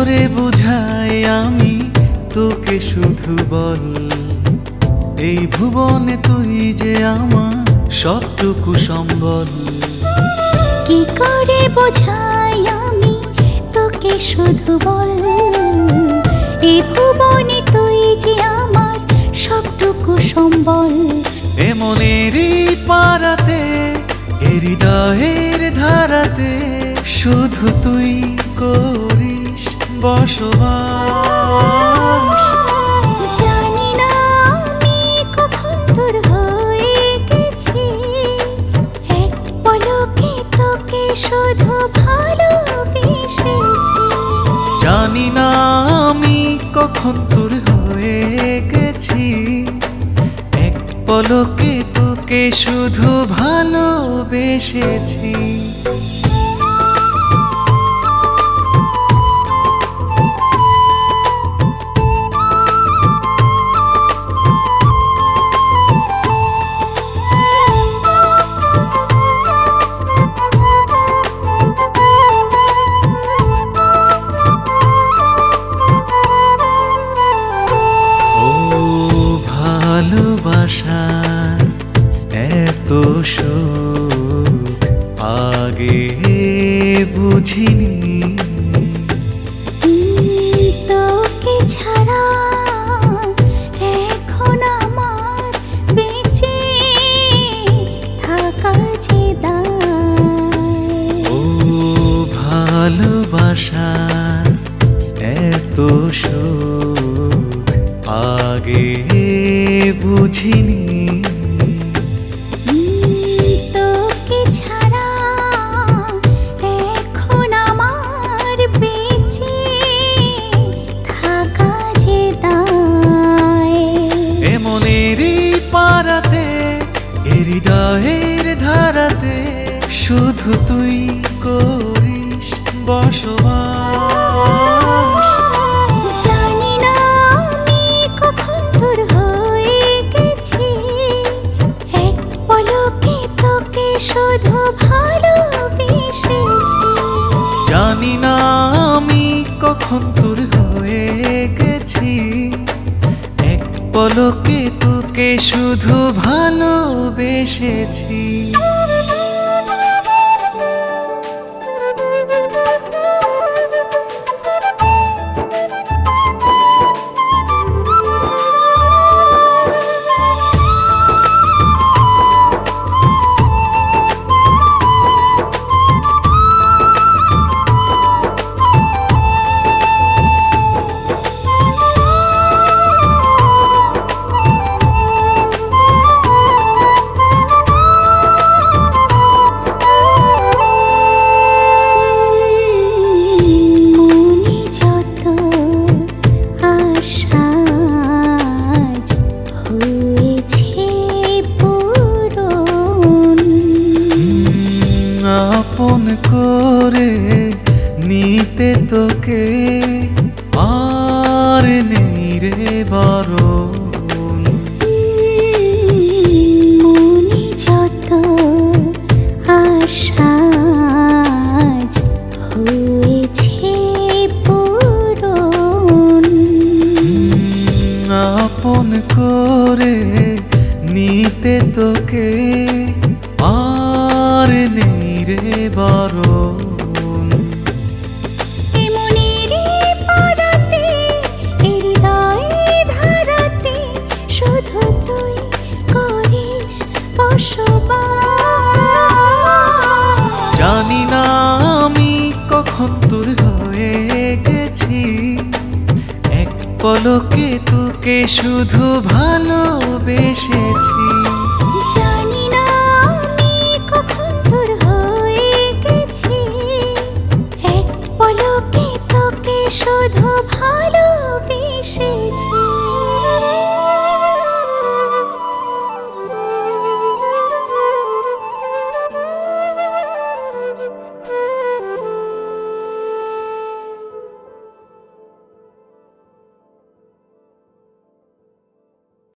করে বোঝাই আমি তোকে শুধু বল। এই ভুবনে তুই যে আমার সবটুকু সম্বল। কি করে বোঝাই আমি তোকে শুধু বল? এ ভুবনে তুই যে আমার সবটুকু সম্বল। এমনেরই পারাতে হৃদয়ের ধারাতে শুধু তুই করিস বসবাস। জানি না আমি কখন তোর হয়ে গেছি। এক পলকে তোকে শুধু ভালোবেসেছি। জানি না আমি কখন তোর হয়ে গেছি। এক পলকে তোকে শুধু ভালোবেসেছি। বুঝিনি তোকে ছাড়া এখন আমার বেঁচে থাকা যে। ও ভালোবাসা এত সুখ আগে বুঝিনি হৃদয়ের ধারাতে শুধু তুই করিস বসবাস। জানি না আমি কখন তোর হয়ে গেছি। এক পলকে তোকে শুধু ভালোবেসেছি। জানি না আমি কখন তোর হয়ে গেছি। এক পলকে তোকে শুধু ভালোবেসেছি। নিতে তোকে আর নেই রে পূরণ। আপন করে নিতে তোকে আর নেই রে বারণ। পলকে তোকে শুধু ভালোবেসেছি। গেছি। এক তোকে শুধু ভালোবেসেছি।